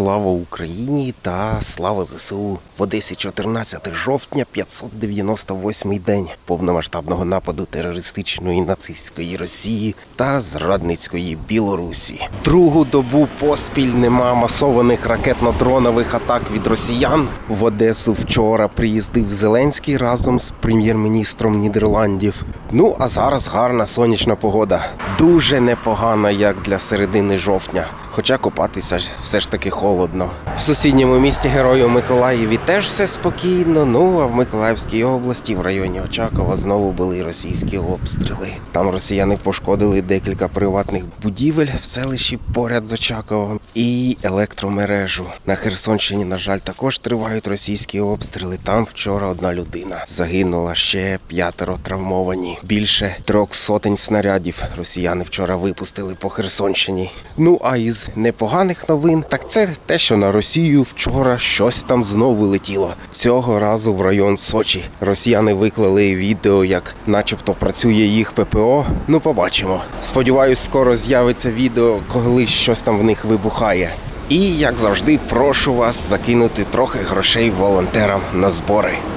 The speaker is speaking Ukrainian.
Слава Україні та слава ЗСУ в Одесі 14 жовтня 598 день повномасштабного нападу терористичної нацистської Росії та зрадницької Білорусі. Другу добу поспіль нема масованих ракетно-дронових атак від росіян. В Одесу вчора приїздив Зеленський разом з прем'єр-міністром Нідерландів. Ну а зараз гарна сонячна погода. Дуже непогана, як для середини жовтня. Хоча купатися ж все ж таки холодно. В сусідньому місті Герою Миколаєві теж все спокійно. Ну а в Миколаївській області, в районі Очакова, знову були російські обстріли. Там росіяни пошкодили декілька приватних будівель в селищі поряд з Очаковом і електромережу. На Херсонщині, на жаль, також тривають російські обстріли. Там вчора одна людина загинула, ще п'ятеро травмовані. Більше трьох сотень снарядів росіяни вчора випустили по Херсонщині. Ну а із непоганих новин, так це те, що на Росію вчора щось там знову летіло. Цього разу в район Сочі. Росіяни виклали відео, як начебто працює їх ППО. Ну, побачимо. Сподіваюсь, скоро з'явиться відео, коли щось там в них вибухає. І як завжди, прошу вас закинути трохи грошей волонтерам на збори.